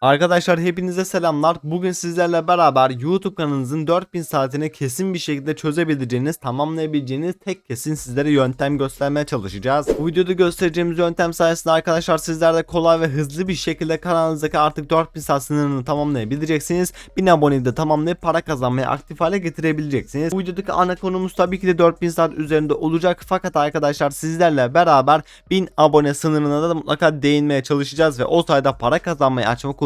Arkadaşlar hepinize selamlar. Bugün sizlerle beraber YouTube kanalınızın 4000 saatini kesin bir şekilde çözebileceğiniz, tamamlayabileceğiniz tek kesin sizlere yöntem göstermeye çalışacağız. Bu videoda göstereceğimiz yöntem sayesinde arkadaşlar sizler de kolay ve hızlı bir şekilde kanalınızdaki artık 4000 saat sınırını tamamlayabileceksiniz. 1000 aboneyi de tamamlayıp para kazanmayı aktif hale getirebileceksiniz. Bu videodaki ana konumuz tabii ki de 4000 saat üzerinde olacak. Fakat arkadaşlar sizlerle beraber 1000 abone sınırına da mutlaka değinmeye çalışacağız ve o sayede para kazanmayı açma konusunda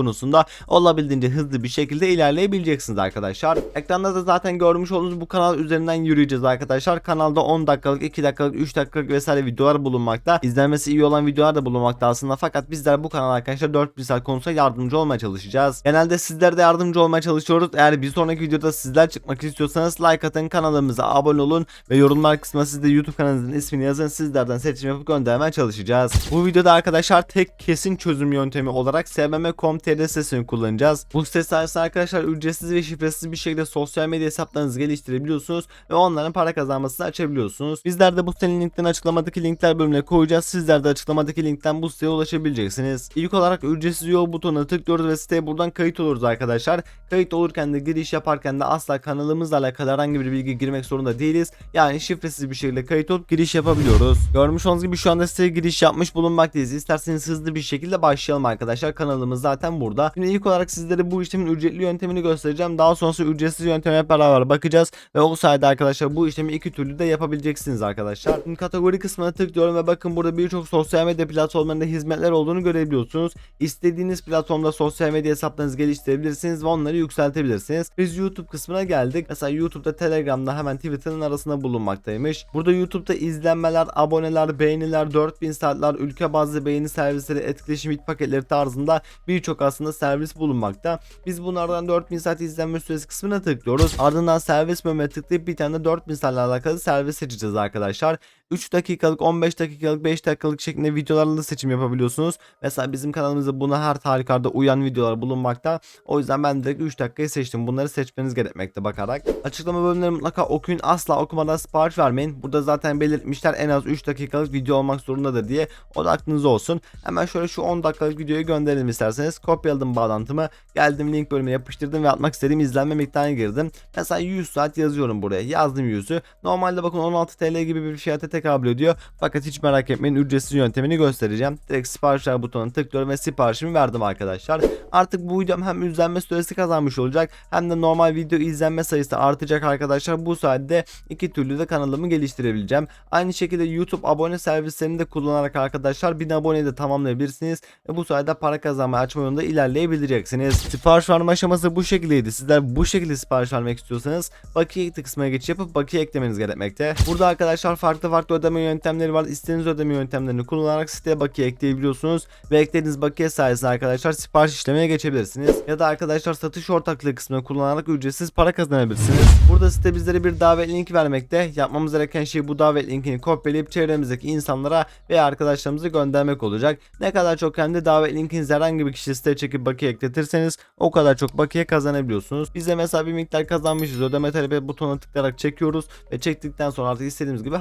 olabildiğince hızlı bir şekilde ilerleyebileceksiniz arkadaşlar. Ekranda da zaten görmüş olduğunuz bu kanal üzerinden yürüyeceğiz arkadaşlar. Kanalda 10 dakikalık, 2 dakikalık, 3 dakikalık vesaire videolar bulunmakta. İzlenmesi iyi olan videolar da bulunmakta aslında. Fakat bizler bu kanal arkadaşlar 4000 saat konusunda yardımcı olmaya çalışacağız. Genelde sizlere de yardımcı olmaya çalışıyoruz. Eğer bir sonraki videoda sizler çıkmak istiyorsanız like atın, kanalımıza abone olun ve yorumlar kısmına siz de YouTube kanalınızın ismini yazın. Sizlerden seçim yapıp göndermeye çalışacağız. Bu videoda arkadaşlar tek kesin çözüm yöntemi olarak smm.com.tr sitesini kullanacağız. Bu site sayesinde arkadaşlar ücretsiz ve şifresiz bir şekilde sosyal medya hesaplarınızı geliştirebiliyorsunuz ve onların para kazanmasını açabiliyorsunuz. Bizler de bu sitenin linklerini açıklamadaki linkler bölümüne koyacağız. Sizler de açıklamadaki linkten bu siteye ulaşabileceksiniz. İlk olarak ücretsiz yol butonuna tıklıyoruz ve siteye buradan kayıt oluruz arkadaşlar. Kayıt olurken de giriş yaparken de asla kanalımızla alakalı herhangi bir bilgi girmek zorunda değiliz. Yani şifresiz bir şekilde kayıt olup giriş yapabiliyoruz. Görmüş olduğunuz gibi şu anda siteye giriş yapmış bulunmaktayız. İsterseniz hızlı bir şekilde başlayalım arkadaşlar. Kanalımız zaten burada. Şimdi ilk olarak sizlere bu işlemin ücretli yöntemini göstereceğim. Daha sonrası ücretsiz yönteme hep beraber bakacağız. Ve o sayede arkadaşlar bu işlemi iki türlü de yapabileceksiniz arkadaşlar. Şimdi kategori kısmına tıklıyorum ve bakın burada birçok sosyal medya platformlarında hizmetler olduğunu görebiliyorsunuz. İstediğiniz platformda sosyal medya hesaplarınızı geliştirebilirsiniz ve onları yükseltebilirsiniz. Biz YouTube kısmına geldik. Mesela YouTube'da Telegram'da hemen Twitter'ın arasında bulunmaktaymış. Burada YouTube'da izlenmeler, aboneler, beğeniler, 4000 saatler, ülke bazlı beğeni servisleri, etkileşim hit paketleri tarzında birçok aslında servis bulunmakta. Biz bunlardan 4000 saat izlenme süresi kısmına tıklıyoruz. Ardından servis bölümüne tıklayıp bir tane de 4000 saatle alakalı servis seçeceğiz arkadaşlar. 3 dakikalık, 15 dakikalık, 5 dakikalık şeklinde videolarla da seçim yapabiliyorsunuz. Mesela bizim kanalımızda buna her halükarda uyan videolar bulunmakta. O yüzden ben direkt 3 dakikayı seçtim. Bunları seçmeniz gerekmekte bakarak. Açıklama bölümleri mutlaka okuyun. Asla okumadan sipariş vermeyin. Burada zaten belirtmişler en az 3 dakikalık video olmak zorundadır diye. O da aklınızda olsun. Hemen şöyle şu 10 dakikalık videoyu gönderelim isterseniz. Kopyaladım bağlantımı. Geldim link bölümüne yapıştırdım ve atmak istediğim izlenme miktarına girdim. Mesela 100 saat yazıyorum buraya. Yazdım 100'ü. Normalde bakın 16 TL gibi bir fiyata tekabül ediyor. Fakat hiç merak etmeyin ücretsiz yöntemini göstereceğim. Direkt siparişler butonuna tıklıyorum ve siparişimi verdim arkadaşlar. Artık bu videom hem izlenme süresi kazanmış olacak hem de normal video izlenme sayısı artacak arkadaşlar. Bu sayede iki türlü de kanalımı geliştirebileceğim. Aynı şekilde YouTube abone servislerini de kullanarak arkadaşlar 1000 aboneyi de tamamlayabilirsiniz. Ve bu sayede para kazanmayı açma yolunda ilerleyebileceksiniz. Sipariş verme aşaması bu şekildeydi. Sizler bu şekilde sipariş vermek istiyorsanız bakiye kısmına geçiş yapıp bakiye eklemeniz gerekmekte. Burada arkadaşlar farklı farklı ödeme yöntemleri var. İstediğiniz ödeme yöntemlerini kullanarak siteye bakiye ekleyebiliyorsunuz. Ve eklediğiniz bakiye sayesinde arkadaşlar sipariş işlemeye geçebilirsiniz. Ya da arkadaşlar satış ortaklığı kısmını kullanarak ücretsiz para kazanabilirsiniz. Burada site bizlere bir davet linki vermekte. Yapmamız gereken şey bu davet linkini kopyalayıp çevremizdeki insanlara veya arkadaşlarımıza göndermek olacak. Ne kadar çok kendi davet linkinizi herhangi bir kişi siteye çekip bakiye ekletirseniz o kadar çok bakiye kazanabiliyorsunuz. Biz de mesela bir miktar kazanmışız. Ödeme talebi butonuna tıklayarak çekiyoruz ve çektikten sonra artık istediğimiz gibi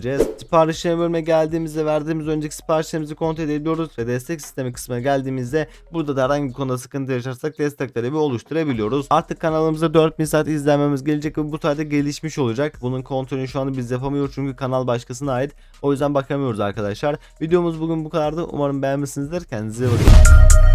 harcayabileceğiz. Siparişleme bölümüne geldiğimizde verdiğimiz önceki siparişlerimizi kontrol ediyoruz ve destek sistemi kısmına geldiğimizde burada da herhangi bir konuda sıkıntı yaşarsak destek talebi oluşturabiliyoruz. Artık kanalımızda 4000 saat izlenmemiz gelecek ve bu sayede gelişmiş olacak. Bunun kontrolünü şu anda biz yapamıyoruz çünkü kanal başkasına ait. O yüzden bakamıyoruz arkadaşlar. Videomuz bugün bu kadardı. Umarım beğenmişsinizdir. Kendinize iyi bakın.